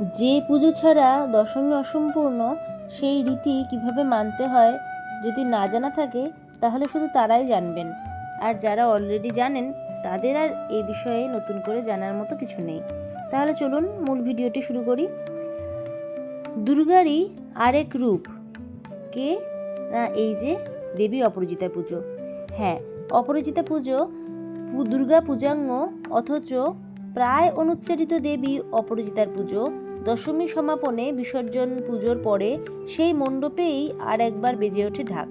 যে পুজো ছাড়া দশমী অসম্পূর্ণ, সেই রীতি কীভাবে মানতে হয় যদি না জানা থাকে, তাহলে শুধু তারাই জানবেন। আর যারা অলরেডি জানেন, তাদের আর এ বিষয়ে নতুন করে জানার মতো কিছু নেই। তাহলে চলুন মূল ভিডিওটি শুরু করি। দুর্গারই আরেক রূপ। কে? না, এই যে দেবী অপরাজিতা পুজো। হ্যাঁ অপরাজিতা পুজো দুর্গা পূজাঙ্গ অথচ প্রায় অনুচ্চারিত দেবী অপরাজিতার পুজো। দশমী সমাপনে বিসর্জন পুজোর পরে সেই মণ্ডপেই আর একবার বেজে ওঠে ঢাক।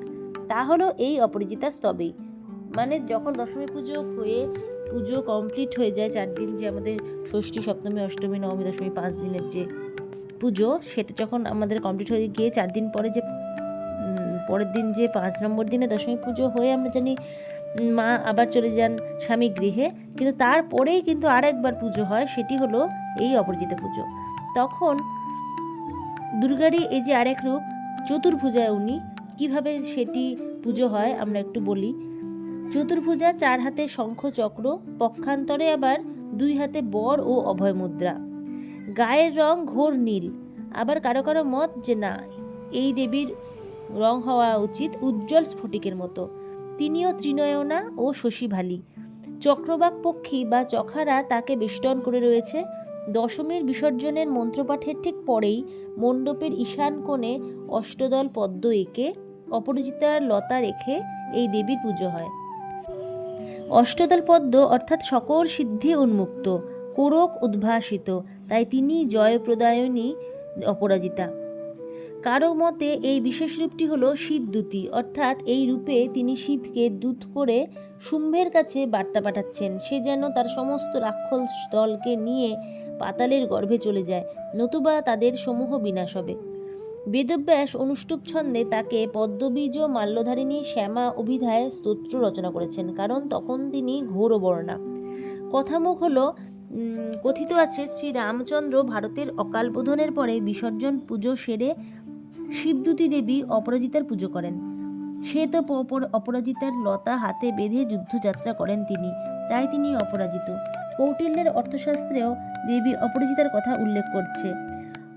তা হলো এই অপরাজিতা স্তবেই মানে যখন দশমী পুজো হয়ে পুজো কমপ্লিট হয়ে যায় চার দিন যে আমাদের ষষ্ঠী, সপ্তমী, অষ্টমী, নবমী, দশমী পাঁচ দিনের যে পুজো, সেটা যখন আমাদের কমপ্লিট হয়ে গিয়ে চার দিন পরে যে পরের দিন যে পাঁচ নম্বর দিনে দশমী পুজো হয়ে আমরা জানি মা আবার চলে যান স্বামী গৃহে। কিন্তু তারপরেই কিন্তু আর একবার পুজো হয়, সেটি হলো এই অপরাজিতা পুজো। তখন দুর্গারই এই যে আরেক রূপ, চতুর্ভুজায় উনি, কীভাবে সেটি পুজো হয় আমরা একটু বলি। চতুর্ভুজা চার হাতে শঙ্খ চক্র, পক্ষান্তরে আবার দুই হাতে বর ও অভয় মুদ্রা। গায়ের রং ঘোর নীল, আবার কারও কারও মত যে না, এই দেবীর রং হওয়া উচিত উজ্জ্বল স্ফটিকের মতো। তিনিও ত্রিনয়না ও শশীভালি। চক্রবাক পক্ষী বা চখারা তাকে বেষ্টন করে রয়েছে। দশমীর বিসর্জনের মন্ত্রপাঠের ঠিক পরেই মণ্ডপের ঈশান কোণে অষ্টদল পদ্ম এঁকে অপরাজিতার লতা রেখে এই দেবীর পুজো হয়। অষ্টদল পদ্ম অর্থাৎ সকল সিদ্ধি উন্মুক্ত, কোরক উদ্ভাসিত, তাই তিনি জয়প্রদায়নী অপরাজিতা। কারও মতে এই বিশেষ রূপটি হলো শিবদূতী অর্থাৎ এই রূপে তিনি শিবকে দূত করে শুম্ভের কাছে বার্তা পাঠাচ্ছেন। সে যেন তার সমস্ত রাক্ষস দলকে নিয়ে পাতালের গর্ভে চলে যায়, নতুবা তাদের সমূহ বিনাশ হবে। বেদব্যাস অনুষ্টুপ ছন্দে তাকে পদ্মবীজ ও মাল্যধারিণী শ্যামা অভিধায় স্তোত্র রচনা করেছেন, কারণ তখন তিনি ঘোর বর্ণা। কথামুখ হলো কথিত আছে শ্রী রামচন্দ্র ভারতের অকাল বোধনের পরে বিসর্জন পুজো সেরে শিবদূতী দেবী অপরাজিতার পুজো করেন। সে তো অপরাজিতার লতা হাতে বেঁধে যুদ্ধযাত্রা করেন তিনি, তাই তিনি অপরাজিত। কৌটিল্যের অর্থশাস্ত্রেও দেবী অপরাজিতার কথা উল্লেখ করছে।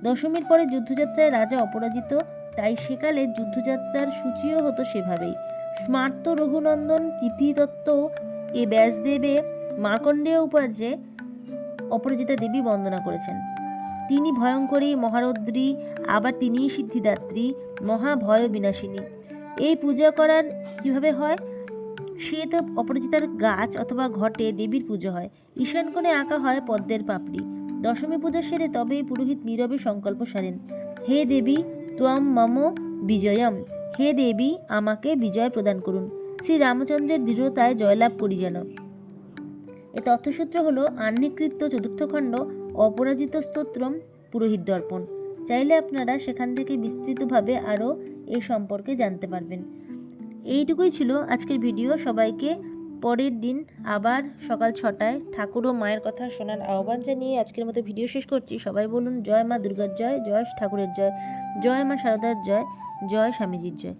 দশমীর পরে যুদ্ধযাত্রায় রাজা অপরাজিত, তাই সেকালে যুদ্ধযাত্রার সূচিও হতো সেভাবেই। স্মার্ত রঘুনন্দন, তিথিদত্ত, এ ব্যাসদেবে, মার্কণ্ডেয় উপাজে অপরাজিতা দেবী বন্দনা করেছেন। তিনি ভয়ঙ্করী, মহারদ্রী, আবার তিনিই সিদ্ধিদাত্রী মহাভয় বিনাশিনী এই পূজা করার কীভাবে হয়? সে তো অপরাজিতার গাছ অথবা ঘটে দেবীর পুজো হয়। ঈশান কোণে আঁকা হয় পদ্মের পাপড়ি। দশমী পূজা সেরে তবেই পুরোহিত নীরবে সংকল্প সারেন। হে দেবী, ত্বম মম বিজয়ম। হে দেবী, আমাকে বিজয় প্রদান করুন। শ্রী রামচন্দ্রের দৃঢ়তায় জয়লাভ করি যেন। এ তথ্যসূত্র হল আহ্নিকৃত চতুর্থ খণ্ড, অপরাজিত স্তোত্রম, পুরোহিত দর্পণ। চাইলে আপনারা সেখান থেকে বিস্তৃতভাবে আরও এ সম্পর্কে জানতে পারবেন। এইটুকুই ছিল আজকের ভিডিও। সবাইকে পরের দিন আবার সকাল ছটায় ঠাকুর ও মায়ের কথা শোনার আহ্বান জানিয়ে আজকের মতো ভিডিও শেষ করছি। সবাই বলুন, জয় মা দুর্গার জয় জয় ঠাকুরের জয় জয় মা শারদার জয় জয় স্বামীজির জয়।